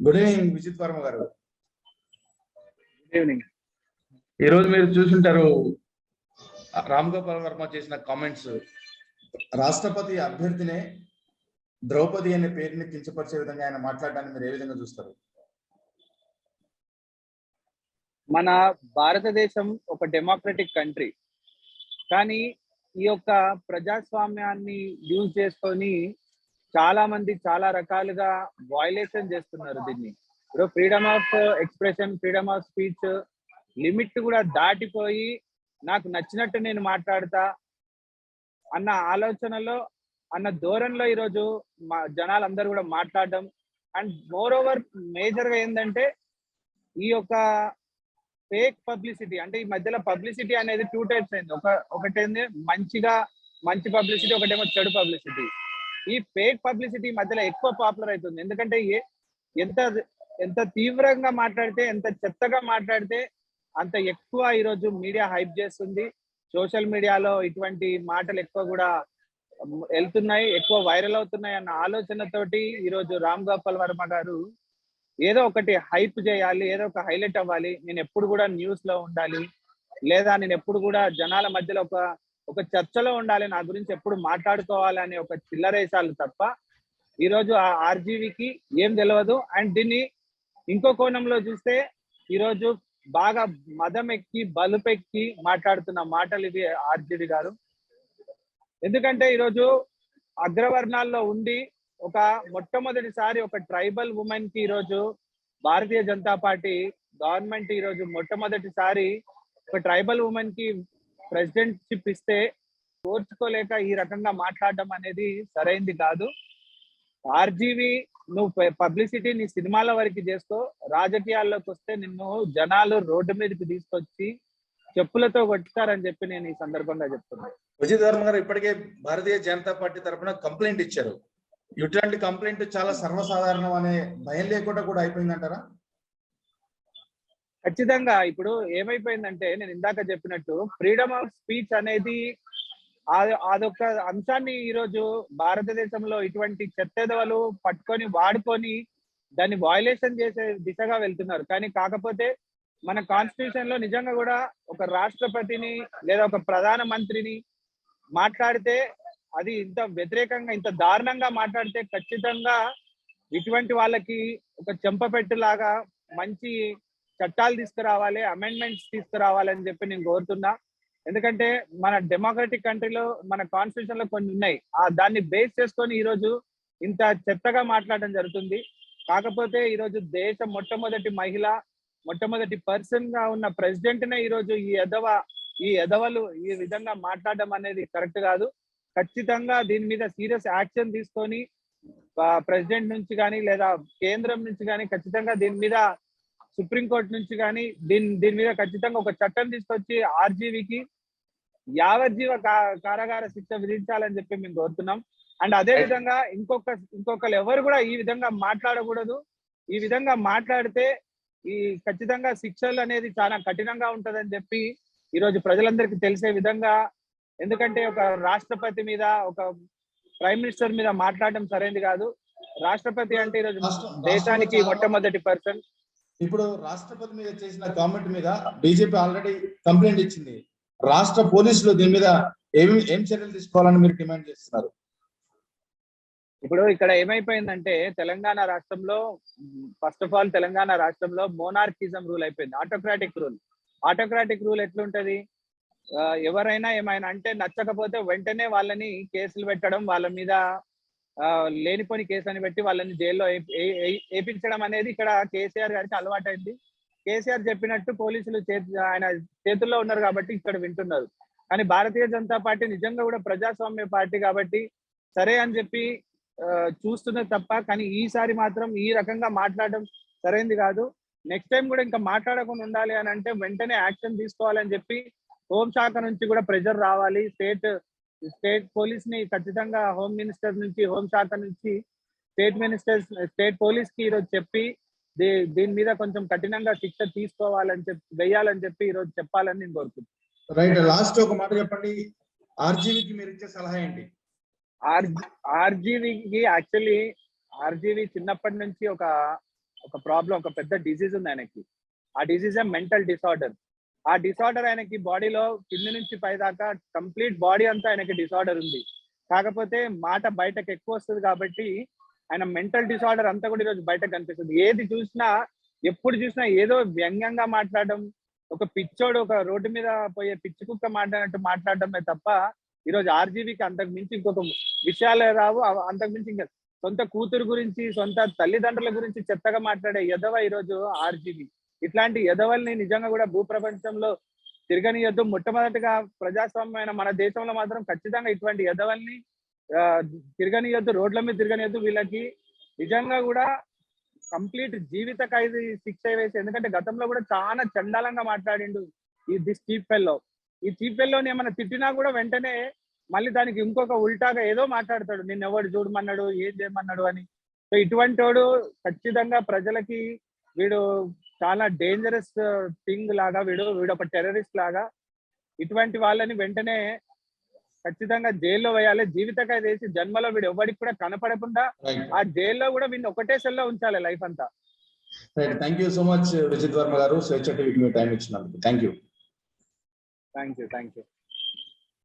Good evening Vijith Varma గారు. Good evening ఈ రోజు మీరు చూసుంటారు రామ్ గోపాల్ వర్మ చేసిన కామెంట్స్ రాష్ట్రపతి అభ్యర్థినే ద్రౌపది అనే పేరుని కించపరిచే విధంగా ఆయన మాట్లాడడాన్ని మీరు ఏ విధంగా చూస్తారు? మన భారతదేశం ఒక డెమోక్రటిక్ కంట్రీ కానీ ఈ యొక్క ప్రజాస్వామ్యాన్ని యూజ్ చేసుకొని చాలా మంది చాలా రకాలుగా వయలేషన్ చేస్తున్నారు దీన్ని. ఇప్పుడు freedom of expression freedom of speech limit కూడా దాటిపోయి నాకు నచ్చినట్టు నేను మాట్లాడతా అన్న ఆలోచనలో అన్న ధోరణిలో ఈరోజు మా జనాలందరూ కూడా మాట్లాడడం. అండ్ మోర్ ఓవర్ మేజర్గా ఏంటంటే ఈ యొక్క ఫేక్ పబ్లిసిటీ అంటే ఈ మధ్యలో పబ్లిసిటీ అనేది టూ టైప్స్ అయింది. ఒక ఒకటేంది మంచిగా మంచి పబ్లిసిటీ ఒకటేమో చెడు పబ్లిసిటీ ఈ ఫేక్ పబ్లిసిటీ మధ్యలో ఎక్కువ పాపులర్ అవుతుంది. ఎందుకంటే ఏ- ఎంత ఎంత తీవ్రంగా మాట్లాడితే ఎంత చెత్తగా మాట్లాడితే అంత ఎక్కువ ఈరోజు మీడియా హైప్ చేస్తుంది. సోషల్ మీడియాలో ఇటువంటి మాటలు ఎక్కువ కూడా వెళ్తున్నాయి ఎక్కువ వైరల్ అవుతున్నాయి అన్న ఆలోచనతోటి ఈరోజు రామ్ గోపాల్ వర్మ గారు ఏదో ఒకటి హైప్ చేయాలి ఏదో ఒక హైలైట్ అవ్వాలి. నేను ఎప్పుడు కూడా న్యూస్లో ఉండాలి. లేదా నేను ఎప్పుడు కూడా జనాల మధ్యలో ఒక ఒక చర్చలో ఉండాలి నా గురించి ఎప్పుడు మాట్లాడుకోవాలని ఒక చిల్లరేసాలు తప్ప ఈరోజు ఆ ఆర్జీవికి ఏం తెలియదు అండ్ దీన్ని ఇంకో కోణంలో చూస్తే ఈరోజు బాగా మదం ఎక్కి బలుపెక్కి మాట్లాడుతున్న మాటలు ఇవి ఆర్జీవి గారు. ఎందుకంటే ఈరోజు అగ్రవర్ణాల్లో ఉండి ఒక మొట్టమొదటిసారి ఒక ట్రైబల్ ఉమెన్కి ఈరోజు భారతీయ జనతా పార్టీ గవర్నమెంట్ ఈరోజు మొట్టమొదటిసారి ఒక ట్రైబల్ ఉమెన్కి ప్రెసిడెంట్షిప్ ఇస్తే ఓర్చుకోలేక ఈ రకంగా మాట్లాడడం అనేది సరైంది కాదు. ఆర్జీవి నువ్వు పబ్లిసిటీ నీ సినిమాల వరకు చేసుకో. రాజకీయాల్లోకి వస్తే నిన్ను జనాలు రోడ్డు మీదకి తీసుకొచ్చి చెప్పులతో కొట్టుతారని చెప్పి నేను ఈ సందర్భంగా చెప్తున్నాను విజయ వర్మ గారు ఇప్పటికే భారతీయ జనతా పార్టీ తరఫున కంప్లైంట్ ఇచ్చారు. ఇట్లాంటి కంప్లైంట్ చాలా సర్వసాధారణం అనే భయం లేకుండా కూడా అయిపోయిందంటారా? ఖచ్చితంగా ఇప్పుడు ఏమైపోయిందంటే నేను ఇందాక చెప్పినట్టు ఫ్రీడమ్ ఆఫ్ స్పీచ్ అనేది అదొక అంశాన్ని ఈరోజు భారతదేశంలో ఇటువంటి చెత్తెదవలు పట్టుకొని వాడుకొని దాన్ని వయలేషన్ చేసే దిశగా వెళ్తున్నారు. కానీ కాకపోతే మన కాన్స్టిట్యూషన్లో నిజంగా కూడా ఒక రాష్ట్రపతిని లేదా ఒక ప్రధాన మంత్రిని మాట్లాడితే అది ఇంత వ్యతిరేకంగా ఇంత దారుణంగా మాట్లాడితే ఖచ్చితంగా ఇటువంటి వాళ్ళకి ఒక చెంపపెట్టులాగా మంచి చట్టాలు తీసుకురావాలి అమెండ్మెంట్స్ తీసుకురావాలని చెప్పి నేను కోరుతున్నా. ఎందుకంటే మన డెమోక్రటిక్ కంట్రీలో మన కాన్స్టిట్యూషన్లో కొన్ని ఉన్నాయి. ఆ దాన్ని బేస్ చేసుకొని ఈ రోజు ఇంత చెత్తగా మాట్లాడడం జరుగుతుంది. కాకపోతే ఈ రోజు దేశ మొట్టమొదటి మహిళ మొట్టమొదటి పర్సన్గా ఉన్న ప్రెసిడెంట్ నే ఈ రోజు ఈ ఎదవ ఈ ఎదవలు ఈ విధంగా మాట్లాడడం అనేది కరెక్ట్ కాదు. ఖచ్చితంగా దీని మీద సీరియస్ యాక్షన్ తీసుకొని ప్రెసిడెంట్ నుంచి కానీ లేదా కేంద్రం నుంచి కానీ ఖచ్చితంగా దీని మీద సుప్రీంకోర్టు నుంచి కానీ దీని దీని మీద ఖచ్చితంగా ఒక చట్టం తీసుకొచ్చి ఆర్జీవికి యావజ్జీవ కారాగార శిక్ష విధించాలని చెప్పి మేము కోరుతున్నాం. అండ్ అదే విధంగా ఇంకొక ఇంకొకరు ఎవరు కూడా ఈ విధంగా మాట్లాడకూడదు. ఈ విధంగా మాట్లాడితే ఈ ఖచ్చితంగా శిక్షలు అనేది చాలా కఠినంగా ఉంటదని చెప్పి ఈ రోజు ప్రజలందరికీ తెలిసే విధంగా ఎందుకంటే ఒక రాష్ట్రపతి మీద ఒక ప్రైమ్ మినిస్టర్ మీద మాట్లాడడం సరైనది కాదు. రాష్ట్రపతి అంటే ఈరోజు దేశానికి మొట్టమొదటి పర్సన్. ఇప్పుడు రాష్ట్రపతి మీద చేసిన కామెంట్ మీద బీజేపీ ఆల్రెడీ కంప్లైంట్ ఇచ్చింది. రాష్ట్ర పోలీసులు దీని మీద ఏమి ఏం చర్యలు తీసుకోవాలని మీరు డిమాండ్ చేస్తున్నారు? ఇప్పుడు ఇక్కడ ఏమైపోయిందంటే తెలంగాణ రాష్ట్రంలో ఫస్ట్ ఆఫ్ ఆల్ తెలంగాణ రాష్ట్రంలో మోనార్కిజం రూల్ అయిపోయింది. ఆటోక్రాటిక్ రూల్ ఆటోక్రాటిక్ రూల్ ఎట్లుంటది? ఎవరైనా ఏమైనా అంటే నచ్చకపోతే వెంటనే వాళ్ళని కేసులు పెట్టడం వాళ్ళ మీద లేనిపోని కేసు అని పెట్టి వాళ్ళని జైల్లో వేయించడం అనేది ఇక్కడ కేసీఆర్ గారికి అలవాటైంది. కేసీఆర్ చెప్పినట్టు పోలీసులు చేతి ఆయన చేతుల్లో ఉన్నారు కాబట్టి ఇక్కడ వింటున్నారు. కానీ భారతీయ జనతా పార్టీ నిజంగా కూడా ప్రజాస్వామ్య పార్టీ కాబట్టి సరే అని చెప్పి చూస్తున్నది తప్ప కానీ ఈసారి మాత్రం ఈ రకంగా మాట్లాడడం సరైంది కాదు. నెక్స్ట్ టైం కూడా ఇంకా మాట్లాడకుండా ఉండాలి అని అంటే వెంటనే యాక్షన్ తీసుకోవాలని చెప్పి హోంశాఖ నుంచి కూడా ప్రెజర్ రావాలి. స్టేట్ స్టేట్ పోలీస్ని ఖచ్చితంగా హోమ్ మినిస్టర్ నుంచి హోంశాఖ నుంచి స్టేట్ మినిస్టర్ స్టేట్ పోలీస్కి ఈరోజు చెప్పి దీని మీద కొంచెం కఠినంగా శిక్ష తీసుకోవాలని చెప్పి వెయ్యాలని చెప్పి ఈరోజు చెప్పాలని నేను కోరుకుంటున్నాను. రైట్ లాస్ట్ ఒక మాట చెప్పండి. ఆర్జీవీకి మీరు ఇచ్చే సలహా ఏంటి? ఆర్ ఆర్జీవికి యాక్చువల్లీ ఆర్జీవి చిన్నప్పటి నుంచి ఒక ఒక ప్రాబ్లం ఒక పెద్ద డిసీజ్ ఉంది ఆయనకి. ఆ డిసీజ్ మెంటల్ డిసార్డర్. ఆ డిసార్డర్ ఆయనకి బాడీలో కింద నుంచి పై దాకా కంప్లీట్ బాడీ అంతా ఆయనకి డిసార్డర్ ఉంది. కాకపోతే మాట బయటకు ఎక్కువ వస్తుంది కాబట్టి ఆయన మెంటల్ డిసార్డర్ అంతా కూడా ఈరోజు బయటకు కనిపిస్తుంది. ఏది చూసినా ఎప్పుడు చూసినా ఏదో వ్యంగ్యంగా మాట్లాడడం ఒక పిచ్చోడు ఒక రోడ్డు మీద పోయే పిచ్చి కుక్క మాట్లాడినట్టు మాట్లాడడమే తప్ప ఈరోజు ఆర్జీబీకి అంతకు మించి ఇంకొక విషయాలే రావు. అంతకు మించి ఇంకా సొంత కూతురు గురించి సొంత తల్లిదండ్రుల గురించి చెత్తగా మాట్లాడే ఎదవ ఈరోజు ఆర్జీబీ ఇట్లాంటి ఎదవల్ని నిజంగా కూడా భూప్రపంచంలో తిరగనియొద్దు. మొట్టమొదటిగా ప్రజాస్వామ్యమైన మన దేశంలో మాత్రం ఖచ్చితంగా ఇటువంటి ఎదవల్ని ఆ, తిరగనియొద్దు రోడ్ల మీద తిరగనియొద్దు. వీళ్ళకి నిజంగా కూడా కంప్లీట్ జీవిత ఖైదీ శిక్ష వేసి ఎందుకంటే గతంలో కూడా చాలా చండాలంగా మాట్లాడిండు ఈ దిస్ చీప్ ఫెల్లో. ఈ చీప్ ఫెల్లోని ఏమైనా తిట్టినా కూడా వెంటనే మళ్ళీ దానికి ఇంకొక ఉల్టాగా ఏదో మాట్లాడతాడు. నిన్న ఎవడు చూడమన్నాడు ఏం చేయమన్నాడు అని. సో ఇటువంటి వాడు ఖచ్చితంగా ప్రజలకి వీడు చాలా డేంజరస్ థింగ్ లాగా వీడు వీడు ఒక టెర్రరిస్ట్ లాగా ఇటువంటి వాళ్ళని వెంటనే ఖచ్చితంగా జైల్లో వేయాలి. జీవిత ఖైదు వేసి జన్మలో వీడు ఎవరికి కూడా కనపడకుండా ఆ జైల్లో కూడా వీడిని ఒకటే సెల్లో ఉంచాలి లైఫ్ అంతా. Right thank you so much Vijit Varma గారు. స్వేచ్ఛ టీవీకి మీ టైం ఇచ్చినందుకు. Thank you thank you thank you